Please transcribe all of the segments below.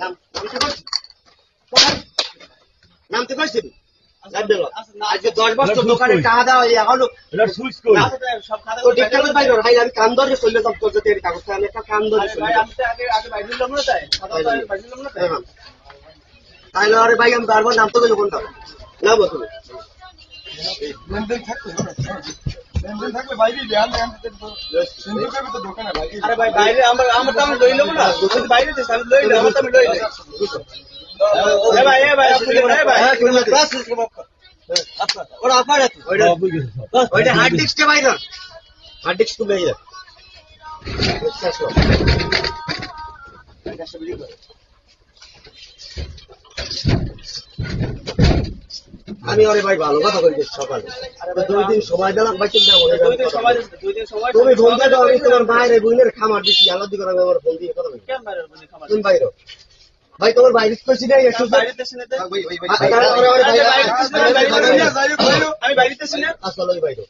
নাম- নামতে পারছি? না। আজকে দশ বছর দোকানে টাকা দেওয়া এখনও হবে ভাই ভাই আমি কান ধরে চলে যেতাম তোর যাতে কাগজটা আমি একটা কান ধরে চলে যেতাম হ্যাঁ। আরে ভাই আমি বারবার নামতে গেলে কোনটা? না আরে ভাই বাইরে আমার আমার তো আমি লই নেব না। যদি বাইরে দিস আমি লই নেব আমার তো আমি লই নেই এ ভাই এ ভাই আপনি এ ভাই। হ্যাঁ তুমি বাস ওরা আপার ওইটা সব বুঝে গেছে, সব। ওইটা হার্ড ডিস্কটা বাইরে হার্ড ডিস্ক তুমি বাইরে শেষ কর আমি ওরে ভাই ভালো কথা বলছি সকালে দুই দিন সময় দিলাম ভাই চিন্তা করে তুমি ফোন দাও আমি তোমার বাইরে বোনের খামার দিচ্ছি আলাদা দিকে আমি আমার ফোন দিয়ে কথা বলি কেন বাইরে বলি খামার তুমি বাইরে ভাই তোমার বাইরে করছি না একটু আমি বাইরে আসলে বাইরে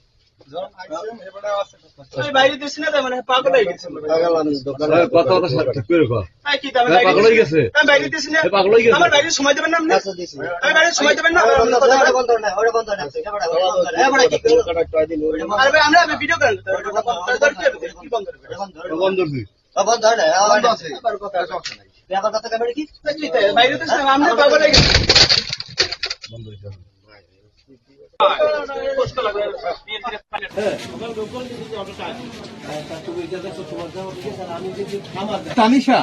মানে পাগল হয়ে হয়ে না হয়ে আচ্ছা বন্ধ বন্ধ বন্ধ বন্ধ বন্ধ বন্ধ বন্ধ ব্যাপার কথা কেমন কি বাইরে দিস আমরা পাগল হয়ে গেছে বন্ধ কষ্ট লাগবে তানিশা।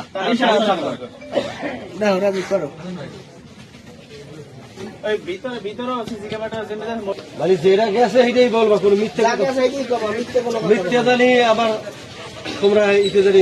জেনে মানে যেটা গেছে সেটাই বলবা কোনো মিথ্যা মিথ্যা জানি আবার তোমরা ইতে জানি